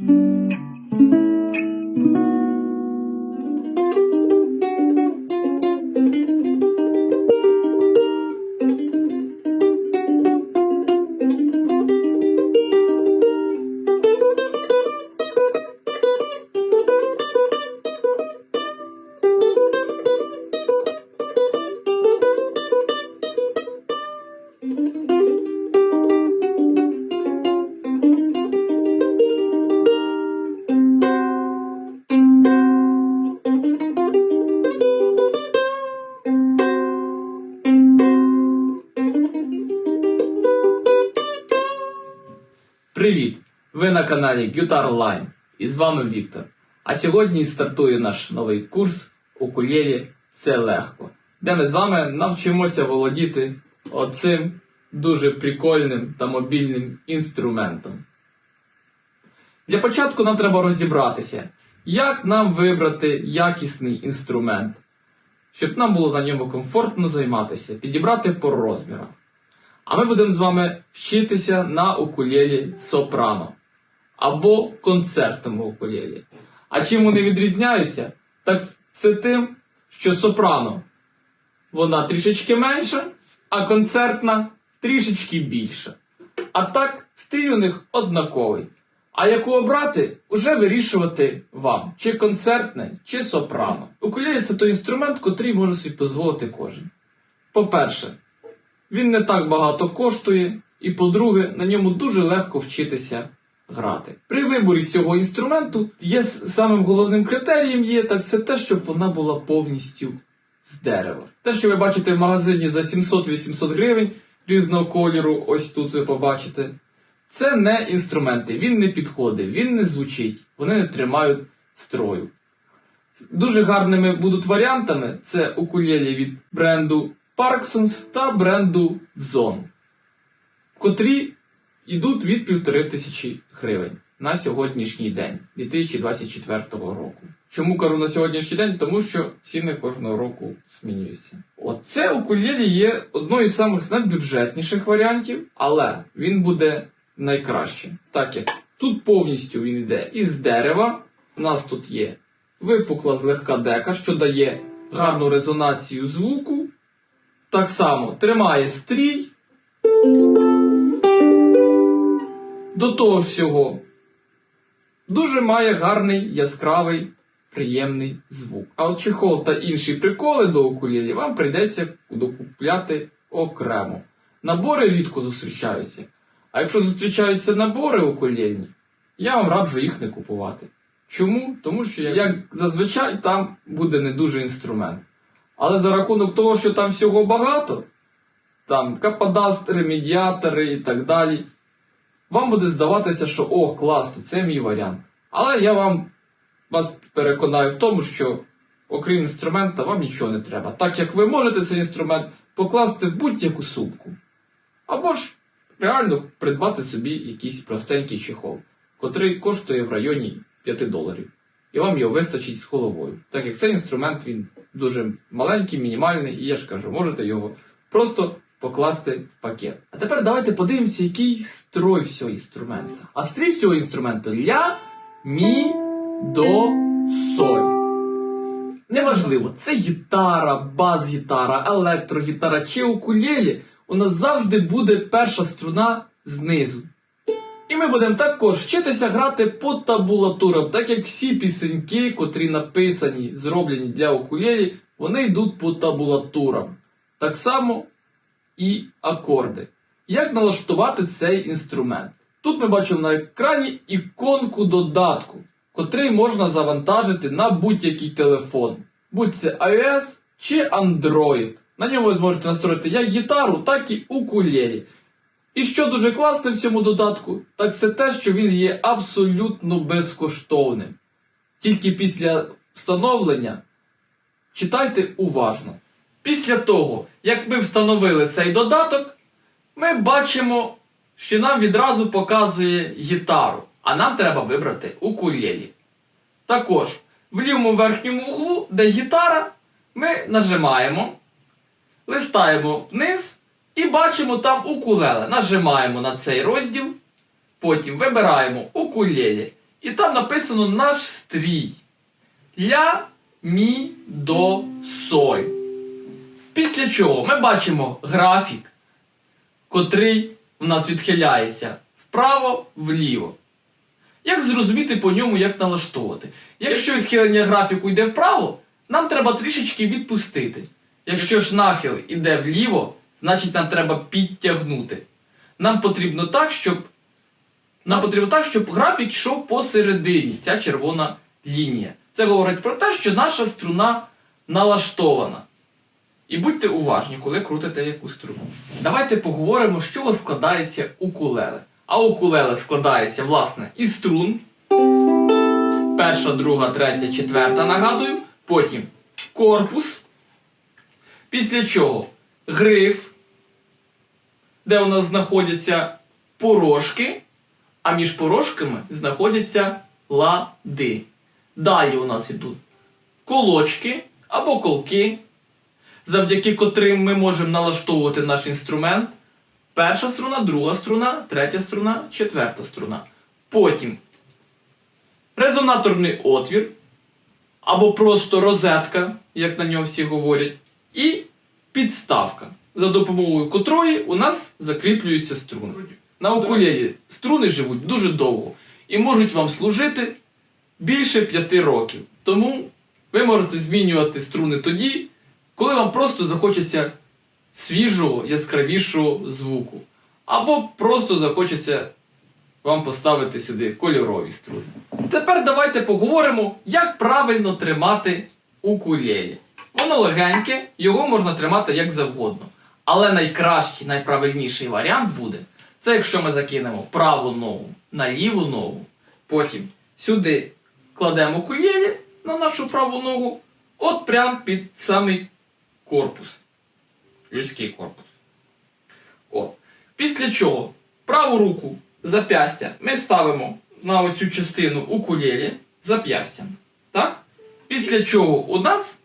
Mm-hmm. Привіт! Ви на каналі Guitar Line і з вами Віктор. А сьогодні стартує наш новий курс Укулєлі Це легко, де ми з вами навчимося володіти оцим дуже прикольним та мобільним інструментом. Для початку нам треба розібратися, як нам вибрати якісний інструмент, щоб нам було на ньому комфортно займатися, підібрати по розмірах. А ми будемо з вами вчитися на укулелі сопрано або концертному укулелі. А чим вони відрізняються? Так це тим, що сопрано вона трішечки менша, а концертна трішечки більша. А так, стрій у них однаковий. А яку обрати, уже вирішувати вам, чи концертне, чи сопрано. Укулелі це той інструмент, котрий може собі дозволити кожен. По-перше, він не так багато коштує, і по-друге, на ньому дуже легко вчитися грати. При виборі цього інструменту є самим головним критерієм є так це те, щоб вона була повністю з дерева. Те, що ви бачите в магазині за 700-800 гривень різного кольору, ось тут ви побачите. Це не інструменти, він не підходить, він не звучить, вони не тримають строю. Дуже гарними будуть варіантами це укулелі від бренду Parksons та бренду Zone, котрі йдуть від півтори тисячі гривень на сьогоднішній день 2024 року. Чому кажу на сьогоднішній день? Тому що ціни кожного року змінюються. От це укулелі є одною з самих найбюджетніших варіантів, але він буде найкращим. Так як тут повністю він йде із дерева. У нас тут є випукла злегка дека, що дає гарну резонацію звуку. Так само тримає стрій. До того всього дуже має гарний, яскравий, приємний звук. А от чехол та інші приколи до укулелі вам прийдеться докупляти окремо. Набори рідко зустрічаються. А якщо зустрічаються набори укулельні, я вам раджу їх не купувати. Чому? Тому що, як зазвичай, там буде не дуже інструмент. Але за рахунок того, що там всього багато, там каподастри, медіатори і так далі, вам буде здаватися, що о, класно, це мій варіант. Але я вам вас переконаю в тому, що окрім інструмента, вам нічого не треба. Так як ви можете цей інструмент покласти в будь-яку сумку. Або ж реально придбати собі якийсь простенький чехол, котрий коштує в районі 5 доларів. І вам його вистачить з головою. Так як цей інструмент він дуже маленький, мінімальний, і я ж кажу, можете його просто покласти в пакет. А тепер давайте подивимося, який строй всього інструмента. А стрій всього інструменту ля, мі, до, соль. Неважливо, це гітара, бас-гітара, електрогітара чи укулелі, у нас завжди буде перша струна знизу. Ми будемо також вчитися грати по табулатурам, так як всі пісеньки, котрі написані, зроблені для укулелі, вони йдуть по табулатурам. Так само і акорди. Як налаштувати цей інструмент? Тут ми бачимо на екрані іконку додатку, котрий можна завантажити на будь-який телефон, будь це iOS чи Android. На ньому ви зможете настроїти як гітару, так і укулелі. І що дуже класне в цьому додатку, так це те, що він є абсолютно безкоштовним. Тільки після встановлення читайте уважно. Після того, як ми встановили цей додаток, ми бачимо, що нам відразу показує гітару, а нам треба вибрати укулелі. Також в лівому верхньому углу, де гітара, ми нажимаємо, листаємо вниз і бачимо там укулеле. Нажимаємо на цей розділ, потім вибираємо укулелі. і там написано наш стрій. Ля, мі, до, соль. Після чого ми бачимо графік, котрий у нас відхиляється вправо, вліво. Як зрозуміти по ньому, як налаштовувати? Якщо відхилення графіку йде вправо, нам треба трішечки відпустити. Якщо ж нахил іде вліво, значить нам треба підтягнути. Нам потрібно так, щоб нам потрібно так, щоб графік йшов посередині, ця червона лінія. Це говорить про те, що наша струна налаштована. І будьте уважні, коли крутите яку струну. Давайте поговоримо, з чого складається укулеле. А укулеле складається, власне, із струн. Перша, друга, третя, четверта, нагадую. Потім корпус. Після чого гриф, де у нас знаходяться порожки, а між порожками знаходяться лади. Далі у нас йдуть колочки або колки, завдяки котрим ми можемо налаштовувати наш інструмент. Перша струна, друга струна, третя струна, четверта струна. Потім резонаторний отвір, або просто розетка, як на нього всі говорять, і підставка, за допомогою котрої у нас закріплюються струни. На укулелі струни живуть дуже довго і можуть вам служити більше 5 років. Тому ви можете змінювати струни тоді, коли вам просто захочеться свіжого, яскравішого звуку. Або просто захочеться вам поставити сюди кольорові струни. Тепер давайте поговоримо, як правильно тримати укулелі. Воно легеньке, його можна тримати як завгодно. Але найкращий, найправильніший варіант буде, це якщо ми закинемо праву ногу на ліву ногу, потім сюди кладемо укулелі на нашу праву ногу, от прям під самий корпус. Людський корпус. От. Після чого праву руку зап'ястя ми ставимо на оцю частину укулелі зап'ястям. Так? Після чого у нас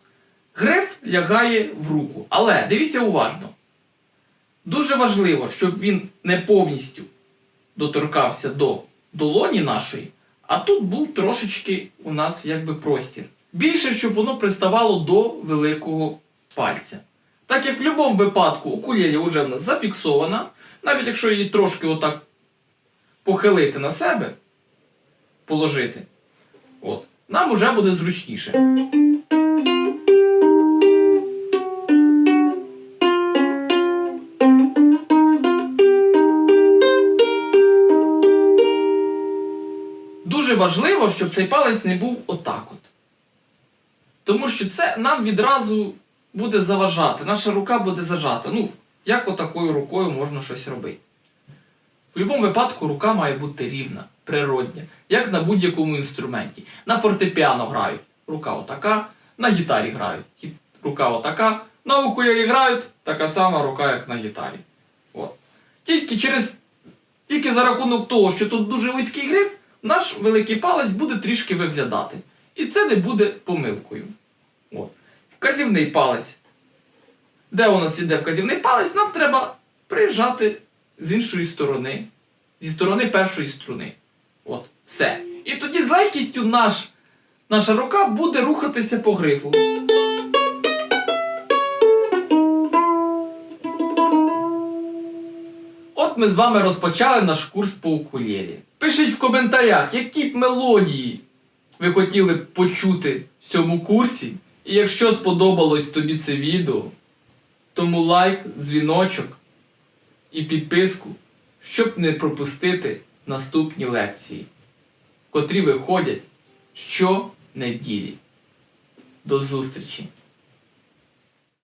гриф лягає в руку. Але дивіться уважно. Дуже важливо, щоб він не повністю доторкався до долоні нашої, а тут був трошечки у нас якби простір. Більше, щоб воно приставало до великого пальця. Так як в будь-якому випадку укулелі вже в нас зафіксована, навіть якщо її трошки отак похилити на себе, положити, от, нам уже буде зручніше. Дуже важливо, щоб цей палець не був отак от. Тому що це нам відразу буде заважати. Наша рука буде зажата. Ну, як отакою рукою можна щось робити? В будь-якому випадку рука має бути рівна, природня, як на будь-якому інструменті. На фортепіано грають, рука отака, на гітарі грають, рука отака, на укулелі грають, така сама рука, як на гітарі. От. Тільки через тільки за рахунок того, що тут дуже вузький гриф, наш великий палець буде трішки виглядати. І це не буде помилкою. От. Вказівний палець. Де у нас іде вказівний палець, нам треба прижати з іншої сторони, зі сторони першої струни. От, все. І тоді з легкістю наш, наша рука буде рухатися по грифу. От ми з вами розпочали наш курс по укулелі. Пишіть в коментарях, які б мелодії ви хотіли б почути в цьому курсі. І якщо сподобалось тобі це відео, тому лайк, дзвіночок і підписку, щоб не пропустити наступні лекції, котрі виходять щонеділі. До зустрічі!